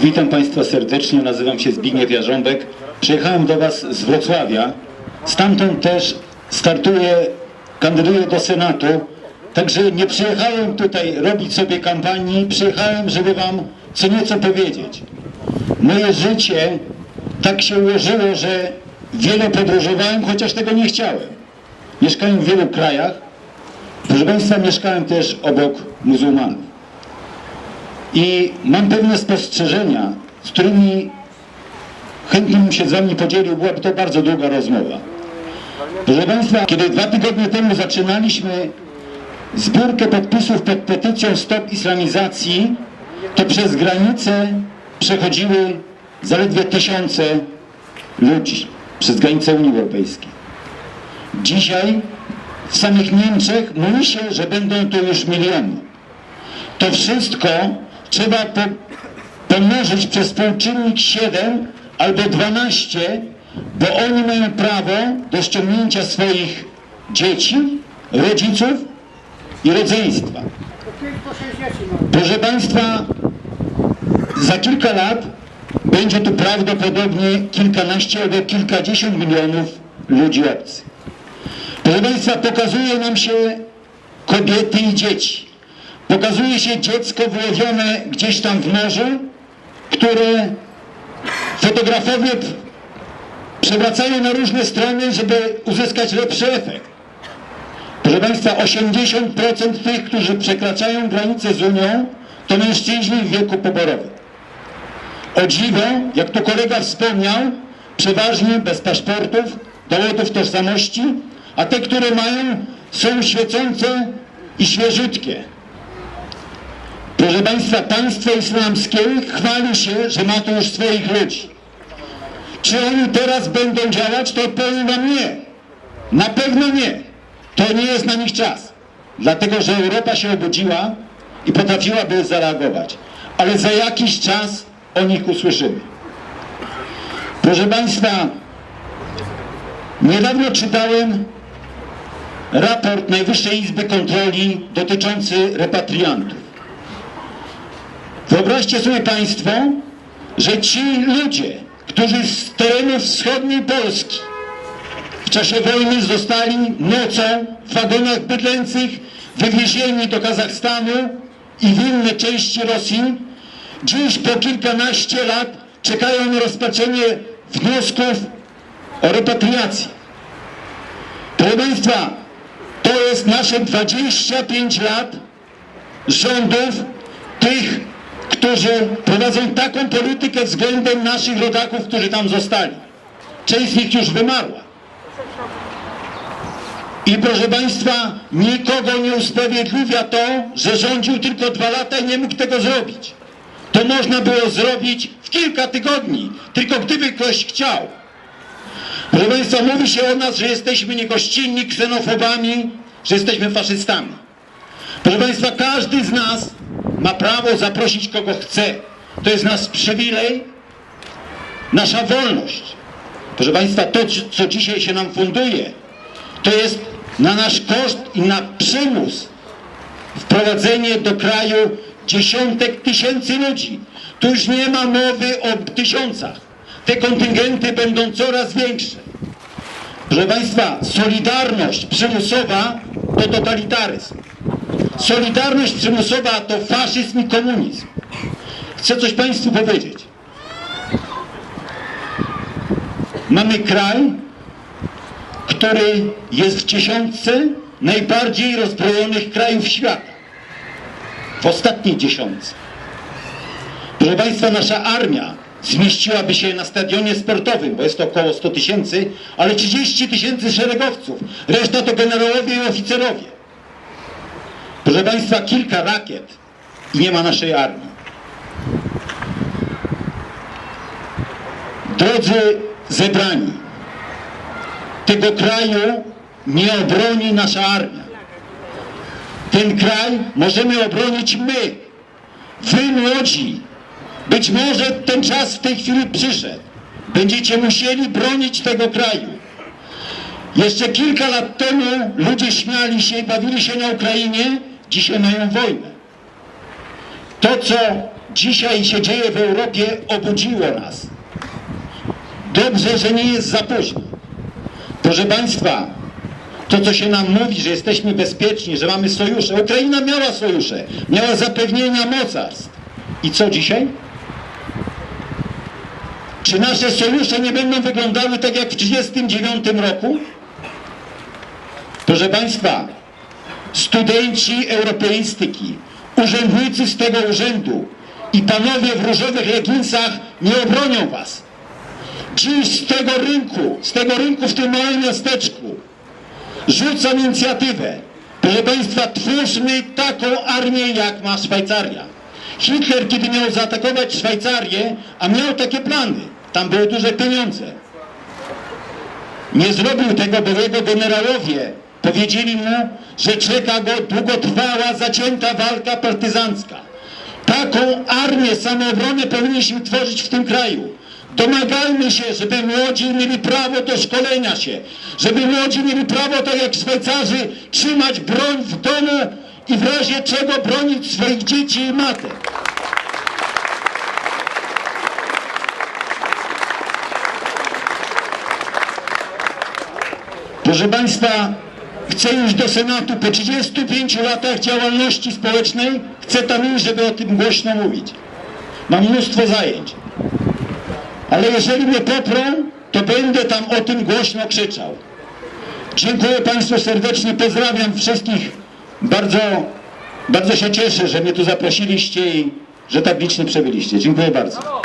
Witam Państwa serdecznie, nazywam się Zbigniew Jarząbek. Przyjechałem do Was z Wrocławia. Stamtąd też startuję, kandyduję do Senatu. Także nie przyjechałem tutaj robić sobie kampanii, przyjechałem, żeby Wam co nieco powiedzieć. Moje życie tak się ułożyło, że wiele podróżowałem, chociaż tego nie chciałem. Mieszkałem w wielu krajach. Proszę Państwa, mieszkałem też obok muzułmanów. I mam pewne spostrzeżenia, z którymi chętnie bym się z Wami podzielił, byłaby to bardzo długa rozmowa. Proszę Państwa, kiedy dwa tygodnie temu zaczynaliśmy zbiórkę podpisów pod petycją Stop Islamizacji, to przez granicę przechodziły zaledwie tysiące ludzi, przez granicę Unii Europejskiej. Dzisiaj w samych Niemczech mówi się, że będą to już miliony. To wszystko trzeba po, pomnożyć przez współczynnik 7 albo 12, bo oni mają prawo do ściągnięcia swoich dzieci, rodziców i rodzeństwa. Proszę Państwa, za kilka lat będzie tu prawdopodobnie kilkanaście albo kilkadziesiąt milionów ludzi obcych. Proszę Państwa, pokazuje nam się kobiety i dzieci. Pokazuje się dziecko wyłowione gdzieś tam w morzu, które fotografowie przewracają na różne strony, żeby uzyskać lepszy efekt. Proszę Państwa, 80% tych, którzy przekraczają granicę z Unią, to mężczyźni w wieku poborowym. O dziwo, jak tu kolega wspomniał, przeważnie bez paszportów, dowodów tożsamości, a te, które mają, są świecące i świeżutkie. Proszę Państwa, państwo islamskie chwali się, że ma tu już swoich ludzi. Czy oni teraz będą działać, to powiem Wam nie. Na pewno nie. To nie jest na nich czas. Dlatego, że Europa się obudziła i potrafiłaby zareagować. Ale za jakiś czas o nich usłyszymy. Proszę Państwa, niedawno czytałem raport Najwyższej Izby Kontroli dotyczący repatriantów. Wyobraźcie sobie Państwo, że ci ludzie, którzy z terenów wschodniej Polski w czasie wojny zostali nocą w wagonach bydlęcych wywiezieni do Kazachstanu i w inne części Rosji, dziś po kilkanaście lat czekają na rozpatrzenie wniosków o repatriację. Proszę Państwa, to jest nasze 25 lat rządów tych, którzy prowadzą taką politykę względem naszych rodaków, którzy tam zostali. Część z nich już wymarła. I proszę Państwa, nikogo nie usprawiedliwia to, że rządził tylko dwa lata i nie mógł tego zrobić. To można było zrobić w kilka tygodni, tylko gdyby ktoś chciał. Proszę Państwa, mówi się o nas, że jesteśmy niegościnni, ksenofobami, że jesteśmy faszystami. Proszę Państwa, każdy z nas ma prawo zaprosić kogo chce. To jest nasz przywilej, nasza wolność. Proszę Państwa, to co dzisiaj się nam funduje, to jest na nasz koszt i na przymus wprowadzenie do kraju dziesiątek tysięcy ludzi. Tu już nie ma mowy o tysiącach. Te kontyngenty będą coraz większe. Proszę Państwa, solidarność przymusowa to totalitaryzm. Solidarność przymusowa to faszyzm i komunizm. Chcę coś Państwu powiedzieć. Mamy kraj, który jest w dziesiątce najbardziej rozbrojonych krajów świata. W ostatniej dziesiątce. Proszę Państwa, nasza armia zmieściłaby się na stadionie sportowym, bo jest to około 100 tysięcy, ale 30 tysięcy szeregowców. Reszta to generałowie i oficerowie. Proszę Państwa, kilka rakiet i nie ma naszej armii. Drodzy zebrani, tego kraju nie obroni nasza armia. Ten kraj możemy obronić my, wy młodzi. Być może ten czas w tej chwili przyszedł. Będziecie musieli bronić tego kraju. Jeszcze kilka lat temu ludzie śmiali się i bawili się na Ukrainie, dzisiaj mają wojnę. To, co dzisiaj się dzieje w Europie, obudziło nas. Dobrze, że nie jest za późno. Proszę Państwa, to co się nam mówi, że jesteśmy bezpieczni, że mamy sojusze. Ukraina miała sojusze, miała zapewnienia mocarstw. I co dzisiaj? Czy nasze sojusze nie będą wyglądały tak jak w 1939 roku? Proszę Państwa, studenci europeistyki, urzędnicy z tego urzędu i panowie w różowych leginsach nie obronią Was. Dziś z tego rynku, z tego rynku w tym małym miasteczku rzucam inicjatywę. Proszę Państwa, twórzmy taką armię, jak ma Szwajcaria. Hitler, kiedy miał zaatakować Szwajcarię, a miał takie plany, tam były duże pieniądze. Nie zrobił tego, bo jego generałowie powiedzieli mu, że czeka go długotrwała, zacięta walka partyzancka. Taką armię samoobrony powinniśmy tworzyć w tym kraju. Domagajmy się, żeby młodzi mieli prawo do szkolenia się, żeby młodzi mieli prawo, tak jak Szwajcarzy, trzymać broń w domu i w razie czego bronić swoich dzieci i matek. Proszę Państwa, chcę już do Senatu po 35 latach działalności społecznej, chcę tam iść, żeby o tym głośno mówić. Mam mnóstwo zajęć. Ale jeżeli mnie poprą, to będę tam o tym głośno krzyczał. Dziękuję Państwu serdecznie, pozdrawiam wszystkich. Bardzo, bardzo się cieszę, że mnie tu zaprosiliście i że tak licznie przebyliście. Dziękuję bardzo.